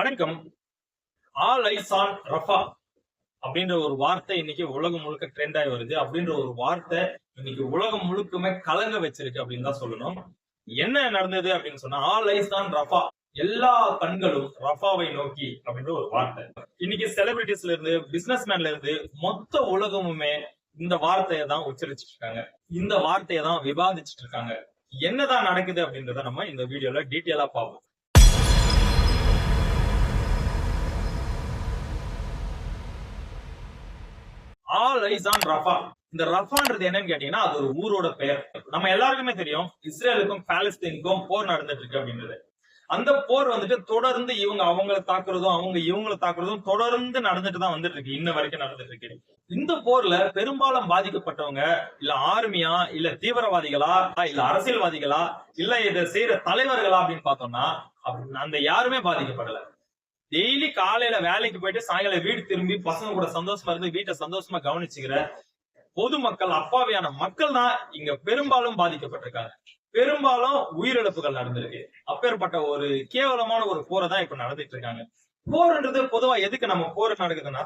வணக்கம். All eyes on Rafah அப்படின்ற ஒரு வார்த்தை இன்னைக்கு உலகம் முழுக்க ட்ரெண்ட் ஆகி வருது. அப்படின்ற ஒரு வார்த்தை இன்னைக்கு உலகம் முழுக்குமே கலங்க வச்சிருக்கு அப்படின்னு தான் சொல்லணும். என்ன நடந்தது அப்படின்னு சொன்னா ஆல் ஐஸ் ஆன் ரஃபா எல்லா கண்களும் ரஃபாவை நோக்கி அப்படின்ற ஒரு வார்த்தை. இன்னைக்கு செலிபிரிட்டிஸ்ல இருந்து பிசினஸ் மேன்ல இருந்து மொத்த உலகமுமே இந்த வார்த்தையை தான் உச்சரிச்சிட்டு இருக்காங்க. இந்த வார்த்தையை தான் விவாதிச்சுட்டு இருக்காங்க. என்னதான் நடக்குது அப்படின்றத நம்ம இந்த வீடியோல டீட்டெயிலா பார்ப்போம். All eyes on Rafah. இந்த ரஃபான்றது என்னன்னு கேட்டீங்கன்னா அது ஒரு ஊரோட பெயர். நம்ம எல்லாருக்குமே தெரியும் இஸ்ரேலுக்கும் பாலஸ்தீனுக்கும் போர் நடந்துட்டு இருக்கு அப்படின்றது. அந்த போர் வந்துட்டு தொடர்ந்து இவங்க அவங்களை தாக்குறதும் அவங்க இவங்களை தாக்குறதும் தொடர்ந்து நடந்துட்டு தான் வந்துட்டு இருக்கு. இன்ன வரைக்கும் நடந்துட்டு இருக்கு. இந்த போர்ல பெரும்பாலும் பாதிக்கப்பட்டவங்க இல்ல ஆர்மியா இல்ல தீவிரவாதிகளா இல்ல அரசியல்வாதிகளா இல்ல இதை செய்யற தலைவர்களா அப்படின்னு பார்த்தோம்னா அந்த யாருமே பாதிக்கப்படல. டெய்லி காலையில வேலைக்கு போயிட்டு சாயங்காலம் வீடு திரும்பி பசங்க கூட சந்தோஷமா இருந்து வீட்டை சந்தோஷமா கவனிச்சுக்கிற பொதுமக்கள் அப்பாவியான மக்கள் தான் இங்க பெரும்பாலும் பாதிக்கப்பட்டிருக்காங்க. பெரும்பாலும் உயிரிழப்புகள் நடந்திருக்கு. அப்பேற்பட்ட ஒரு கேவலமான ஒரு போரை தான் இப்ப நடந்துட்டு இருக்காங்க. போர்ன்றது பொதுவா எதுக்கு நம்ம போர் நடக்குதுன்னா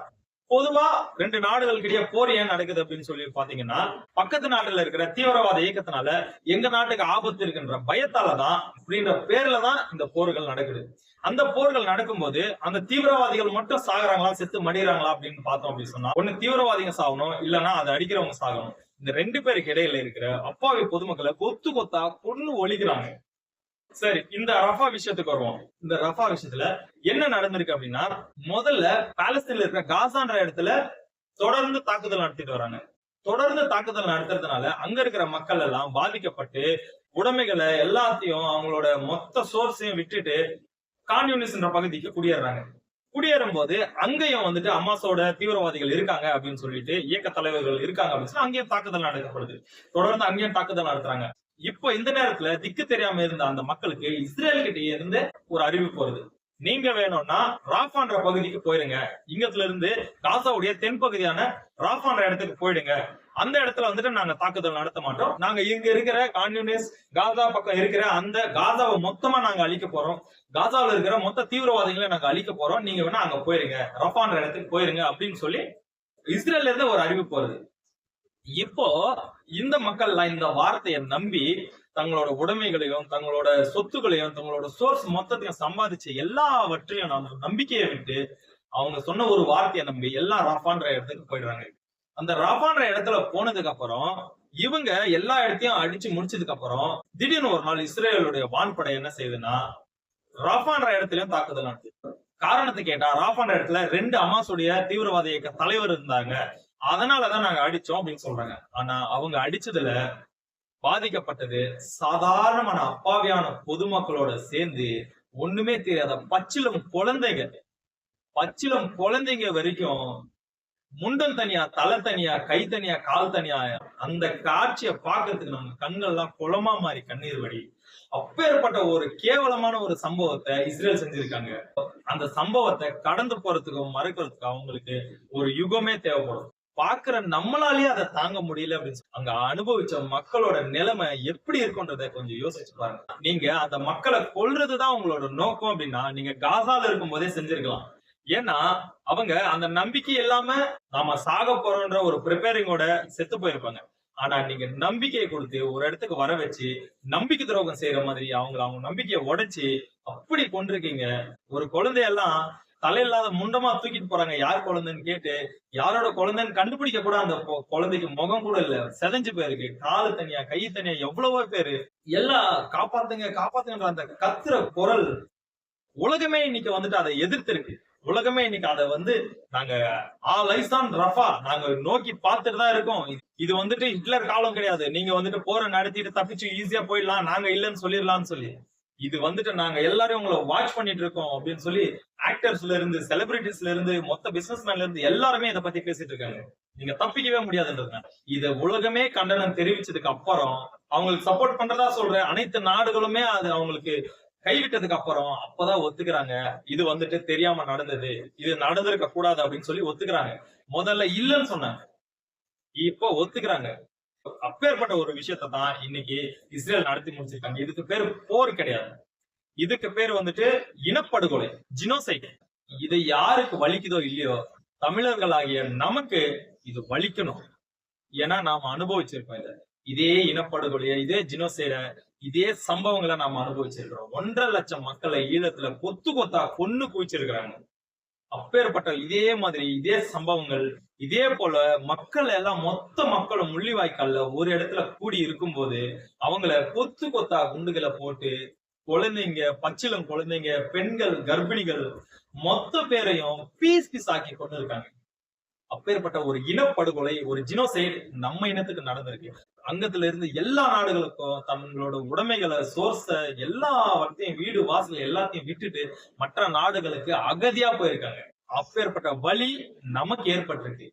பொதுவா ரெண்டு நாடுகளுக்கிடையே போர் ஏன் நடக்குது அப்படின்னு சொல்லி பாத்தீங்கன்னா பக்கத்து நாட்டுல இருக்கிற தீவிரவாத இயக்கத்தினால எங்க நாட்டுக்கு ஆபத்து இருக்குன்ற பயத்தாலதான் அப்படின்ற பேர்ல தான் இந்த போர்கள் நடக்குது. அந்த போர்கள் நடக்கும்போது அந்த தீவிரவாதிகள் மட்டும் சாகுறாங்களா செத்து மடிகிறாங்களா அப்படின்னு பார்த்தோம் அப்படின்னு சொன்னா ஒண்ணு தீவிரவாதிங்க சாகணும் இல்லைன்னா அதை அடிக்கிறவங்க சாகணும். இந்த ரெண்டு பேருக்கு இடையில இருக்கிற அப்பாவி பொதுமக்களை கொத்து கொத்தா கொன்னு ஒழிக்கிறாங்க. சரி இந்த ரஃபா விஷயத்துக்கு வருவோம். இந்த ரஃபா விஷயத்துல என்ன நடந்திருக்கு அப்படின்னா முதல்ல பாலஸ்தீன்ல இருக்கிற காசான்ற இடத்துல தொடர்ந்து தாக்குதல் நடத்திட்டு வராங்க. தொடர்ந்து தாக்குதல் நடத்துறதுனால அங்க இருக்கிற மக்கள் எல்லாம் பாதிக்கப்பட்டு உடைமைகளை எல்லாத்தையும் அவங்களோட மொத்த சோர்ஸையும் விட்டுட்டு கான்யூனிஸ்ட்ன்ற பகுதிக்கு குடியேறாங்க குடியேறும் போது அங்கேயும் வந்துட்டு அம்மாசோட தீவிரவாதிகள் இருக்காங்க அப்படின்னு சொல்லிட்டு இயக்க தலைவர்கள் இருக்காங்க அப்படின்னு சொல்லி அங்கேயும் தாக்குதல் நடக்கப்படுது. தொடர்ந்து அங்கேயும் தாக்குதல் நடத்துறாங்க. இப்போ இந்த நேரத்துல திக்கு தெரியாம இருந்த அந்த மக்களுக்கு இஸ்ரேல் கிட்ட இருந்து ஒரு அறிவிப்பு வருது. நீங்க வேணும்னா ராஃபான்ற பகுதிக்கு போயிருங்க. இங்கத்துல இருந்து காசாவுடைய தென்பகுதியான ராஃபான்ற இடத்துக்கு போயிடுங்க. அந்த இடத்துல வந்துட்டு நாங்க தாக்குதல் நடத்த மாட்டோம். நாங்க இங்க இருக்கிற கான்யூனிஸ்ட் காசா பக்கம் இருக்கிற அந்த காசாவை மொத்தமா நாங்க அழிக்க போறோம். காசாவில் இருக்கிற மொத்த தீவிரவாதிகளை நாங்க அழிக்க போறோம். நீங்க வேணா அங்க போயிருங்க. ரஃபான்ற இடத்துக்கு போயிருங்க அப்படின்னு சொல்லி இஸ்ரேல்ல இருந்து ஒரு அறிவிப்பு வருது. இப்போ இந்த மக்கள்லாம் இந்த வார்த்தையை நம்பி தங்களோட உடைமைகளையும் தங்களோட சொத்துக்களையும் தங்களோட சோர்ஸ் மொத்தத்தையும் சம்பாதிச்ச எல்லாவற்றையும் நம்பிக்கையை விட்டு அவங்க சொன்ன ஒரு வார்த்தையை நம்பி எல்லாம் ரஃபான்ற இடத்துக்கு போயிடுறாங்க. அந்த ரஃபான்ற இடத்துல போனதுக்கு அப்புறம் இவங்க எல்லா இடத்தையும் அடிச்சு முடிச்சதுக்கு அப்புறம் திடீர்னு ஒரு நாள் இஸ்ரேலுடைய வான்படை என்ன செய்யுதுன்னா ரஃபான்ற இடத்துலயும் தாக்குதல் நடத்துது காரணத்தை கேட்டா ராஃபான்ற இடத்துல ரெண்டு அமாசுடைய தீவிரவாத இயக்க தலைவர் இருந்தாங்க. அதனாலதான் நாங்க அடிச்சோம் அப்படின்னு சொல்றாங்க. ஆனா அவங்க அடிச்சதுல பாதிக்கப்பட்டது சாதாரணமான அப்பாவியான பொதுமக்களோட சேர்ந்து ஒண்ணுமே தெரியாத பச்சிலம் குழந்தைங்க. பச்சிலம் குழந்தைங்க வரைக்கும் முண்டன் தனியா தலை தனியா கை தனியா கால் தனியா அந்த காட்சியை பார்க்கறதுக்கு நம்ம கண்கள்லாம் குளமா மாறி கண்ணீர் வடி. அப்பேற்பட்ட ஒரு கேவலமான ஒரு சம்பவத்தை இஸ்ரேல் செஞ்சிருக்காங்க. அந்த சம்பவத்தை கடந்து போறதுக்கும் மறுக்கிறதுக்கும் அவங்களுக்கு ஒரு யுகமே தேவைப்படும். பாக்குற நம்மளாலேயே அதை தாங்க முடியல அப்படின்னு சொல்லி அங்க அனுபவிச்ச மக்களோட நிலைமை எப்படி இருக்குன்றத கொஞ்சம் யோசிச்சு பாருங்க. நீங்க அந்த மக்களை கொல்றதுதான் உங்களோட நோக்கம் அப்படின்னா நீங்க காசால இருக்கும் போதே செஞ்சிருக்கலாம். ஏன்னா அவங்க அந்த நம்பிக்கை இல்லாம நாம சாக போறோம்ன்ற ஒரு ப்ரிப்பேரிங்கோட செத்து போயிருப்பாங்க. ஆனா நீங்க நம்பிக்கையை கொடுத்து ஒரு இடத்துக்கு வர வச்சு நம்பிக்கை துரோகம் செய்யற மாதிரி அவங்க அவங்க நம்பிக்கையை உடைச்சு அப்படி கொண்டிருக்கீங்க. ஒரு குழந்தையெல்லாம் தலையில்லாத முண்டமா தூக்கிட்டு போறாங்க. யார் குழந்தைன்னு கேட்டு யாரோட குழந்தைன்னு கண்டுபிடிக்க கூட அந்த குழந்தைக்கு முகம் கூட இல்ல. செதஞ்சு போயிருக்கு. காலு தனியா கை தனியா எவ்வளவோ பேரு. எல்லாம் காப்பாத்துங்க காப்பாத்துங்கன்ற அந்த கத்துற குரல் உலகமே இன்னைக்கு வந்துட்டு அதை எதிர்த்திருக்கு. உலகமே இன்னைக்கு அதை வந்து நாங்க ஆல் ஐசான் ரஃபா. நாங்க நோக்கி பார்த்துட்டு தான் இருக்கோம். இது- வந்துட்டு ஹிட்லர் காலம் கிடையாது. நீங்க வந்துட்டு போரை நடத்திட்டு தப்பிச்சு ஈஸியா போயிடலாம். நாங்க இல்லைன்னு சொல்லிடலாம்னு சொல்லி. இது வந்துட்டு நாங்க எல்லாரும் உங்களை வாட்ச் பண்ணிட்டு இருக்கோம் அப்படின்னு சொல்லி ஆக்டர்ஸ்ல இருந்து செலிபிரிட்டிஸ்ல இருந்து மொத்த பிசினஸ் மேன்ல இருந்து எல்லாருமே இதை பத்தி பேசிட்டு இருக்காங்க. நீங்க தப்பிக்கவே முடியாதுன்றது இத உலகமே கண்டனம் தெரிவிச்சதுக்கு அப்புறம் அவங்களுக்கு சப்போர்ட் பண்றதா சொல்ற அனைத்து நாடுகளுமே அது அவங்களுக்கு கைவிட்டதுக்கு அப்புறம் அப்பதான் ஒத்துக்கிறாங்க. இது வந்துட்டு தெரியாம நடந்தது. இது நடந்திருக்க கூடாது அப்படின்னு சொல்லி ஒத்துக்கிறாங்க. முதல்ல இல்லைன்னு சொன்னாங்க. இப்போ ஒத்துக்கிறாங்க. அப்பேற்பட்ட ஒரு விஷயத்தை தான் இன்னைக்கு இஸ்ரேல் நடத்தி முடிச்சிருக்காங்க. இதுக்கு பேரு போர் கிடையாது. இதுக்கு பேர் வந்துட்டு இனப்படுகொலை ஜினோசைட் இது யாருக்கு வலிக்குதோ இல்லையோ தமிழர்களாகிய நமக்கு இது வலிக்கணும். ஏன்னா நாம அனுபவிச்சிருக்கோம் இதை. இதே இனப்படுகொலைய இதே ஜினோசைட இதே சம்பவங்களை நாம அனுபவிச்சிருக்கிறோம். ஒன்றரை லட்சம் மக்களை ஈழத்துல கொத்து கொத்தா கொன்னு குவிச்சிருக்கிறாங்க. அப்பேற்பட்ட இதே மாதிரி இதே சம்பவங்கள் இதே போல மக்கள் எல்லாம் மொத்த மக்களும் முள்ளிவாய்க்கால்ல ஒரு இடத்துல கூடி இருக்கும்போது அவங்கள கொத்து கொத்தா குண்டுகளை போட்டு குழந்தைங்க பச்சிலம் குழந்தைங்க பெண்கள் கர்ப்பிணிகள் மொத்த பேரையும் பீஸ் பீஸ் ஆக்கி கொண்டு இருக்காங்க அப்பேற்பட்ட ஒரு இனப்படுகொலை ஒரு ஜினோசைடு நம்ம இனத்துக்கு நடந்திருக்கு. அங்கத்துல இருந்து எல்லா நாடுகளுக்கும் தங்களோட உடைமைகளை சோர்ஸ எல்லாத்தையும் வீடு வாசல் எல்லாத்தையும் விட்டுட்டு மற்ற நாடுகளுக்கு அகதியா போயிருக்காங்க. அப்பேற்பட்ட வழி நமக்கு ஏற்பட்டிருக்கு.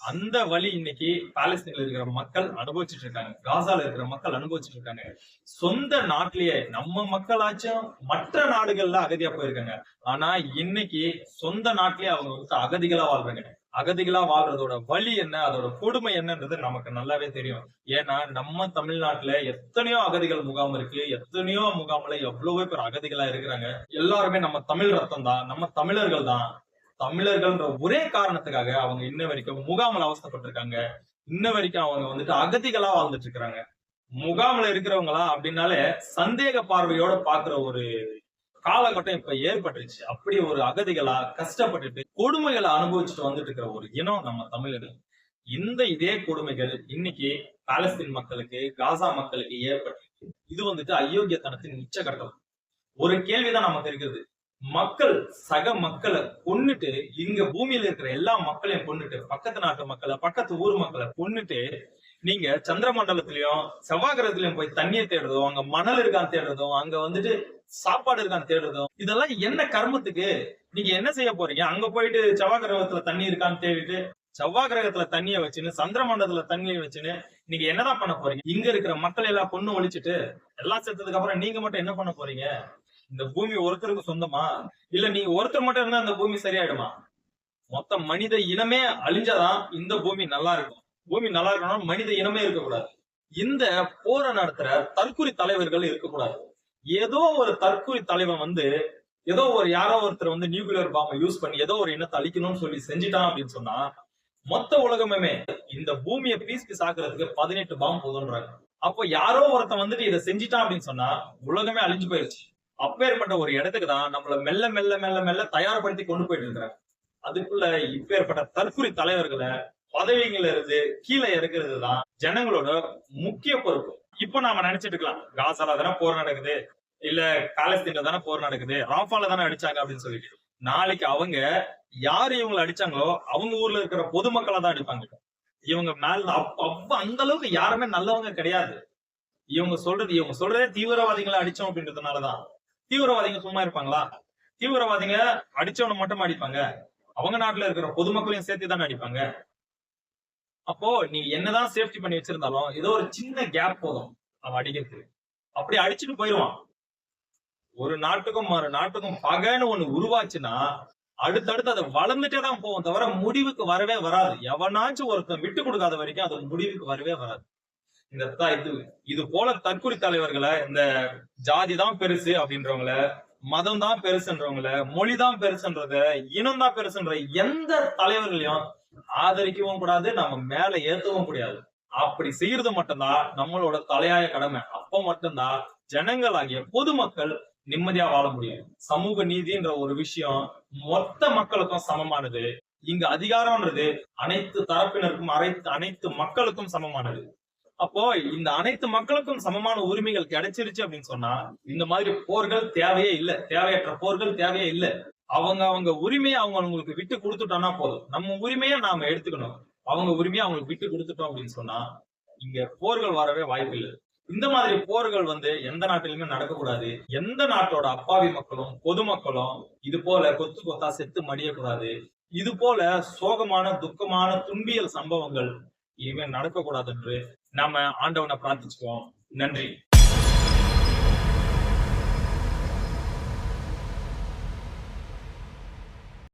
அந்த வழி இன்னைக்கு பாலஸ்தீன்ல இருக்கிற மக்கள் அனுபவிச்சுட்டு இருக்காங்க. காசால இருக்கிற மக்கள் அனுபவிச்சுட்டு இருக்காங்க. சொந்த நாட்டிலேயே நம்ம மக்களாச்சும் மற்ற நாடுகள்ல அகதியா போயிருக்காங்க. ஆனா இன்னைக்கு சொந்த நாட்டிலேயே அவங்க வந்து அகதிகளா வாழ்றாங்க. அகதிகளா வாழ்றதோட வழி என்ன? அதோட கொடுமை என்னன்றது நமக்கு நல்லாவே தெரியும். ஏன்னா நம்ம தமிழ்நாட்டுல எத்தனையோ அகதிகள் முகாம் இருக்கு. எத்தனையோ முகாம்ல எவ்வளவோ பேர் அகதிகளா இருக்கிறாங்க. எல்லாருமே நம்ம தமிழ் ரத்தம் தான். நம்ம தமிழர்கள் தான். தமிழர்கள்ன்ற ஒரே காரணத்துக்காக அவங்க இன்ன வரைக்கும் முகாமில் அவஸ்தப்பட்டிருக்காங்க. இன்ன வரைக்கும் அவங்க வந்துட்டு அகதிகளா வாழ்ந்துட்டு இருக்கிறாங்க. முகாமில் இருக்கிறவங்களா அப்படின்னாலே சந்தேக பார்வையோட பாக்குற ஒரு காலகட்டம் இப்ப ஏற்பட்டுருச்சு. அப்படி ஒரு அகதிகளா கஷ்டப்பட்டுட்டு கொடுமைகளை அனுபவிச்சுட்டு வந்துட்டு இருக்கிற ஒரு இனம் நம்ம தமிழர்கள். இந்த இதே கொடுமைகள் இன்னைக்கு பாலஸ்தீன் மக்களுக்கு காசா மக்களுக்கு ஏற்பட்டிருக்கு. இது வந்துட்டு அயோக்கியத்தனத்தின் உச்சகட்டம். ஒரு கேள்விதான் நமக்கு இருக்குது. மக்கள் சக மக்களை கொன்னுட்டு இங்க பூமியில இருக்கிற எல்லா மக்களையும் கொன்னுட்டு பக்கத்து நாட்டு மக்களை பக்கத்து ஊர் மக்களை கொன்னுட்டு நீங்க சந்திரமண்டலத்திலயும் செவ்வாகிரகத்திலயும் போய் தண்ணியை தேடுறதும் அங்க மணல் இருக்கான்னு தேடுறதும் அங்க வந்துட்டு சாப்பாடு இருக்கான்னு தேடுறதும் இதெல்லாம் என்ன கர்மத்துக்கு? நீங்க என்ன செய்ய போறீங்க? அங்க போயிட்டு செவ்வாகிரகத்துல தண்ணி இருக்கான்னு தேடிட்டு செவ்வாய் கிரகத்துல தண்ணிய வச்சுன்னு சந்திரமண்டலத்துல தண்ணியை வச்சுன்னு நீங்க என்னதான் பண்ண போறீங்க? இங்க இருக்கிற மக்கள் எல்லாம் கொண்டு ஒழிச்சிட்டு எல்லாம் சேர்த்ததுக்கு அப்புறம் நீங்க மட்டும் என்ன பண்ண போறீங்க? இந்த பூமி ஒருத்தருக்கு சொந்தமா? இல்ல நீங்க ஒருத்தர் மட்டும் இருந்தா அந்த பூமி சரியாயிடுமா? மொத்த மனித இனமே அழிஞ்சாதான் இந்த பூமி நல்லா இருக்கும். பூமி நல்லா இருக்கணும் மனித இனமே இருக்கக்கூடாது. இந்த போரை நடத்துற தற்கொலை தலைவர்கள் இருக்கக்கூடாது. ஏதோ ஒரு தற்கொலை தலைவன் வந்து ஏதோ ஒரு யாரோ ஒருத்தர் வந்து நியூக்ளியர் பாம்பை யூஸ் பண்ணி ஏதோ ஒரு இனத்தை அழிக்கணும்னு சொல்லி செஞ்சுட்டான் அப்படின்னு சொன்னா மொத்த உலகமுமே இந்த பூமியை பீஸ் பீஸ் ஆக்குறதுக்கு பதினெட்டு பாம்பு போதுன்றாங்க. அப்போ யாரோ ஒருத்தன் வந்துட்டு இதை செஞ்சுட்டான் அப்படின்னு சொன்னா உலகமே அழிஞ்சு போயிருச்சு. அப்பேற்பட்ட ஒரு இடத்துக்கு தான் நம்மள மெல்ல மெல்ல மெல்ல மெல்ல தயார்படுத்தி கொண்டு போயிட்டு இருக்கிறாங்க. அதுக்குள்ள இப்பேற்பட்ட தற்கொலை தலைவர்களை பதவிகள் இருந்து கீழே இருக்கிறது தான் ஜனங்களோட முக்கிய பொறுப்பு. இப்ப நாம நினைச்சிட்டு இருக்கலாம் காசால தானே போர் நடக்குது இல்ல பாலஸ்தீன்ல தானே போர் நடக்குது ராஃபால தானே அடிச்சாங்க அப்படின்னு சொல்லிட்டு. நாளைக்கு அவங்க யாரு இவங்களை அடிச்சாங்களோ அவங்க ஊர்ல இருக்கிற பொதுமக்களை தான் அடிப்பாங்க. இவங்க மேல அப்ப அந்த அளவுக்கு யாருமே நல்லவங்க கிடையாது. இவங்க சொல்றது இவங்க சொல்றதே தீவிரவாதிகளை அடிச்சோம் அப்படின்றதுனாலதான். தீவிரவாதிங்க சும்மா இருப்பாங்களா? தீவிரவாதிங்க அடிச்சவனை மட்டும் அடிப்பாங்க. அவங்க நாட்டுல இருக்கிற பொதுமக்களையும் சேர்த்து தானே அடிப்பாங்க. அப்போ நீ என்னதான் சேஃப்டி பண்ணி வச்சிருந்தாலும் ஏதோ ஒரு சின்ன கேப் போதும் அவன் அடிக்கிறதுக்கு. அப்படி அடிச்சுட்டு போயிடுவான் ஒரு நாட்டுக்கும் மறு நாட்டுக்கும் பகைன்னு ஒண்ணு உருவாச்சுன்னா அடுத்தடுத்து அது வளர்ந்துட்டே தான் போகும் தவிர முடிவுக்கு வரவே வராது. எவனாச்சும் ஒருத்தன் விட்டு கொடுக்காத வரைக்கும் அது முடிவுக்கு வரவே வராது. இந்த இது இது போல தற்கொலை தலைவர்களை இந்த ஜாதி தான் பெருசு அப்படின்றவங்கள மதம் தான் பெருசுன்றவங்கள மொழி தான் பெருசுன்றத இனம் தான் பெருசுன்ற எந்த தலைவர்களையும் ஆதரிக்கவும் கூடாது நம்ம மேல ஏத்தவும் முடியாது அப்படி செய்யறது மட்டும்தான் நம்மளோட தலையாய கடமை. அப்போ மட்டும்தான் ஜனங்கள் ஆகிய பொதுமக்கள் நிம்மதியா வாழ முடியும். சமூக நீதின்ற ஒரு விஷயம் மொத்த மக்களுக்கும் சமமானது. இங்க அதிகாரம்ன்றது அனைத்து தரப்பினருக்கும் அனைத்து அனைத்து மக்களுக்கும் சமமானது. அப்போ இந்த அனைத்து மக்களுக்கும் சமமான உரிமைகள் கிடைச்சிருச்சு அப்படின்னு சொன்னா இந்த மாதிரி போர்கள் தேவையே இல்ல. தேவையற்ற போர்கள் தேவையே இல்ல. அவங்க அவங்க உரிமையை அவங்க அவங்களுக்கு விட்டு கொடுத்துட்டோம்னா போதும். நம்ம உரிமையை நாம எடுத்துக்கணும். அவங்க உரிமையை அவங்களுக்கு விட்டு கொடுத்துட்டோம் அப்படின்னு சொன்னா இங்க போர்கள் வரவே வாய்ப்பு இல்லை. இந்த மாதிரி போர்கள் வந்து எந்த நாட்டிலுமே நடக்கக்கூடாது. எந்த நாட்டோட அப்பாவி மக்களும் பொதுமக்களும் இது போல கொத்து கொத்தா செத்து மடியக்கூடாது. இது போல சோகமான துக்கமான துன்பியல் சம்பவங்கள் இனிமேல் நடக்கக்கூடாது என்று நாம ஆண்டவனை பிரார்த்திச்சுக்கோம் நன்றி.